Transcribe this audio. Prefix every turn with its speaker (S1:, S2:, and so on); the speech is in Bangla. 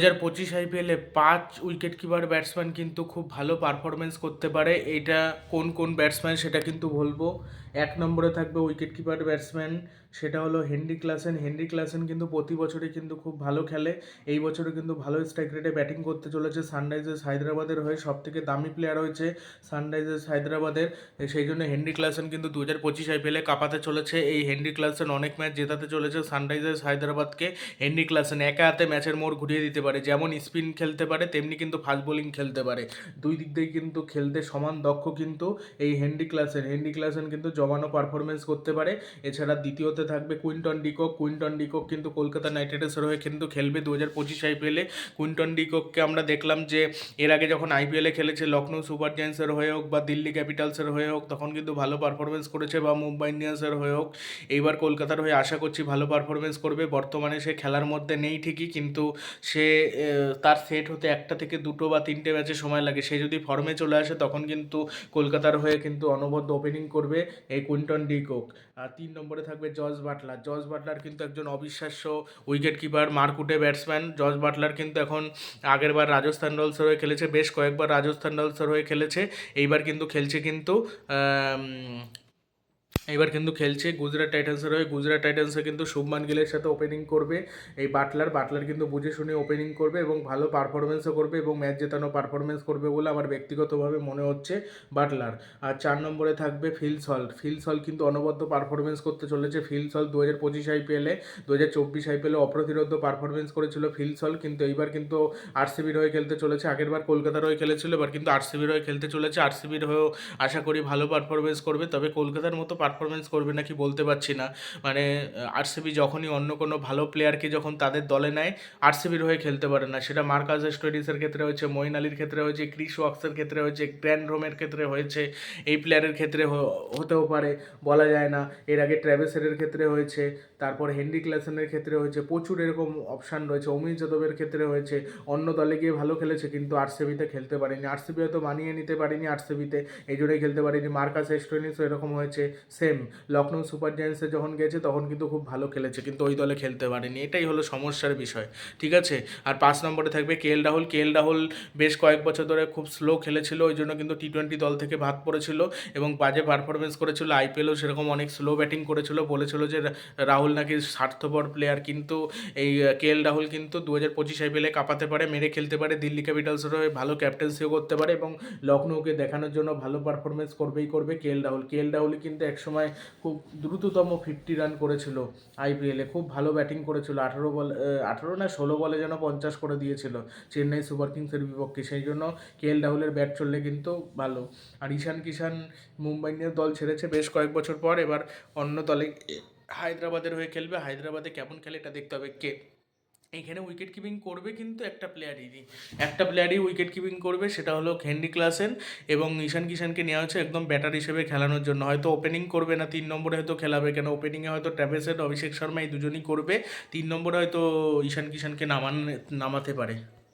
S1: হাজার পঁচিশ আইপিএলে পাঁচ উইকেট কিপার ব্যাটসম্যান কিন্তু খুব ভালো পারফরমেন্স করতে পারে। এটা কোন কোন ব্যাটসম্যান সেটা কিন্তু বলব। এক নম্বরে থাকবে উইকেট কিপার ব্যাটসম্যান সেটা হলো হেনরি ক্লাসেন। হেনরি ক্লাসেন কিন্তু প্রতি বছরই কিন্তু খুব ভালো খেলে। এই বছরে কিন্তু ভালো স্ট্রাইক রেটে ব্যাটিং করতে চলেছে সানরাইজার্স হায়দ্রাবাদের হয়ে। সব থেকে দামি প্লেয়ার হয়েছে সানরাইজার্স হায়দ্রাবাদের। সেই জন্য হেনরি ক্লাসেন কিন্তু দু হাজার পঁচিশ আইপিএলে কাঁপাতে চলেছে। এই হেনরি ক্লাসেন অনেক ম্যাচ জেতাতে চলেছে সানরাইজার্স হায়দ্রাবাদকে। হেনরি ক্লাসেন একা হাতে ম্যাচের মোড় ঘুরিয়ে দিতে পারে। যেমন স্পিন খেলতে পারে, তেমনি কিন্তু ফাস্ট বোলিং খেলতে পারে। দুই দিক দিয়ে কিন্তু খেলতে সমান দক্ষ কিন্তু এই হেনরি ক্লাসেন। হেনরি ক্লাসেন কিন্তু জমানো পারফরমেন্স করতে পারে। এছাড়া দ্বিতীয়তে থাকবে কুইন্টন ডিকক। কুইন্টন ডিকক কিন্তু কলকাতা নাইট রাইডার্সের হয়ে কিন্তু খেলবে দু হাজার পঁচিশ আইপিএলে কুইন্টন ডিকককে আমরা দেখলাম যে এর আগে যখন আইপিএলে খেলেছে লখনৌ সুপার জায়ান্টসের হয়ে হোক বা দিল্লি ক্যাপিটালসের হয়ে হোক, তখন কিন্তু ভালো পারফরমেন্স করেছে বা মুম্বাই ইন্ডিয়ান্সের হয়ে হোক। এইবার কলকাতার হয়ে আশা করছি ভালো পারফরমেন্স করবে। বর্তমানে সে খেলার মধ্যে নেই ঠিকই, কিন্তু সে তার সেট হতে একটা থেকে দুটো বা তিনটে ম্যাচে সময় লাগে। সে যদি ফর্মে চলে আসে, তখন কিন্তু কলকাতার হয়ে কিন্তু অনবদ্য ওপেনিং করবে এই কুইন্টন ডিকক। আর তিন নম্বরে থাকবে জর্জ বাটলার। জর্জ বাটলার কিন্তু একজন অবিশ্বাস্য উইকেট কিপার মারকুটে ব্যাটসম্যান। জর্জ বাটলার কিন্তু এখন আগেরবার রাজস্থান রয়্যালসের হয়ে খেলেছে, বেশ কয়েকবার রাজস্থান রয়্যালসের হয়ে খেলেছে। এইবার কিন্তু খেলছে কিন্তু এবার কিন্তু খেলছে গুজরাট টাইটান্সের হয়ে। গুজরাট টাইটান্সে কিন্তু শুভমান গিলের সাথে ওপেনিং করবে। এই বাটলার বাটলার কিন্তু বুঝে শুনে ওপেনিং করবে এবং ভালো পারফরমেন্সও করবে এবং ম্যাচ জেতানো পারফরমেন্স করবে বলে আমার ব্যক্তিগতভাবে মনে হচ্ছে বাটলার। আর চার নম্বরে থাকবে ফিল সল্ট। ফিল সল্ট কিন্তু অনবদ্য পারফরমেন্স করতে চলেছে। ফিল সল্ট দু হাজার পঁচিশ আইপিএলে দু হাজার চব্বিশ আইপিএলে অপ্রতিরোধ পারফরমেন্স করেছিল ফিল সল্ট। কিন্তু এইবার কিন্তু আরসিবির হয়ে খেলতে চলেছে। আগেরবার কলকাতার হয়ে খেলেছিল, এবার কিন্তু আরসিবির হয়ে খেলতে চলেছে। আরসিবির হয়েও আশা করি ভালো পারফরমেন্স করবে। তবে কলকাতার মতো পারফরমেন্স করবে নাকি বলতে পারছি না। মানে আরসিবি যখনই অন্য কোনো ভালো প্লেয়ারকে যখন তাদের দলে নেয় আরসিবির হয়ে খেলতে পারে না। সেটা মার্কাস স্টোরিসের ক্ষেত্রে হয়েছে, মঈন আলীর ক্ষেত্রে হয়েছে, ক্রিস ওয়াক্সের ক্ষেত্রে হয়েছে, গ্র্যান্ড রোমের ক্ষেত্রে হয়েছে, এই প্লেয়ারের ক্ষেত্রে হতেও পারে, বলা যায় না। এর আগে ট্র্যাভেসের ক্ষেত্রে হয়েছে, তারপর হেনরি ক্লাসেনের ক্ষেত্রে হয়েছে, প্রচুর এরকম অপশান রয়েছে। অমিত যাদবের ক্ষেত্রে হয়েছে, অন্য দলে গিয়ে ভালো খেলেছে, কিন্তু আরসিবিতে খেলতে পারেনি। আরসিবি হয়তো মানিয়ে নিতে পারেনি আরসিবিতে এই জন্যই খেলতে পারেনি। মার্কাস এস্টোনিসও এরকম হয়েছে সেম লখনৌ সুপার জায়ান্টসে যখন গেছে, তখন কিন্তু খুব ভালো খেলেছে, কিন্তু ওই দলে খেলতে পারেনি। এটাই হলো সমস্যার বিষয়, ঠিক আছে? আর পাঁচ নম্বরে থাকবে কে এল রাহুল। কে এল রাহুল বেশ কয়েক বছর ধরে খুব স্লো খেলেছিল, ওই জন্য কিন্তু টি টোয়েন্টি দল থেকে ভাত পড়েছিল এবং বাজে পারফরমেন্স করেছিল। আইপিএলও সেরকম অনেক স্লো ব্যাটিং করেছিল, বলেছিল যে রাহুল নাকি স্বার্থপর প্লেয়ার কিন্তু এই কে এল রাহুল কিন্তু দু হাজার পঁচিশ আইপিএলে কাঁপাতে পারে, মেরে খেলতে পারে, দিল্লি ক্যাপিটালসের হয়ে ভালো ক্যাপ্টেন্সিও করতে পারে এবং লখনৌকে দেখানোর জন্য ভালো পারফরমেন্স করবেই করবে কে এল রাহুল। কে এল রাহুলই কিন্তু একসময় খুব দ্রুততম ফিফটি রান করেছিল আইপিএলে খুব ভালো ব্যাটিং করেছিল। আঠারো বল আঠারো না, ষোলো বলে যেন পঞ্চাশ করে দিয়েছিল চেন্নাই সুপার কিংসের বিপক্ষে। সেই জন্য কে এল রাহুলের ব্যাট চললে কিন্তু ভালো। আর ঈশান কিষান মুম্বাই ইন্ডিয়ান্স দল ছেড়েছে বেশ কয়েক বছর পর। এবার অন্য দলে হায়দ্রাবাদের হয়ে খেলবে। হায়দ্রাবাদে কেমন খেলে এটা দেখতে হবে কে? এইখানে উইকেট কিপিং করবে কিন্তু একটা প্লেয়ারই একটা প্লেয়ারই উইকেট কিপিং করবে, সেটা হলো হেনরি ক্লাসেন এবং ঈশান কিষানকে নেওয়া হয়েছে একদম ব্যাটার হিসেবে খেলানোর জন্য। হয়তো ওপেনিং করবে না, তিন নম্বরে হয়তো খেলাবে, কেন ওপেনিংয়ে হয়তো ট্র্যাভেসের অভিষেক শর্মা এই দুজনই করবে। তিন নম্বরে হয়তো ঈশান কিষানকে নামান নামাতে পারে।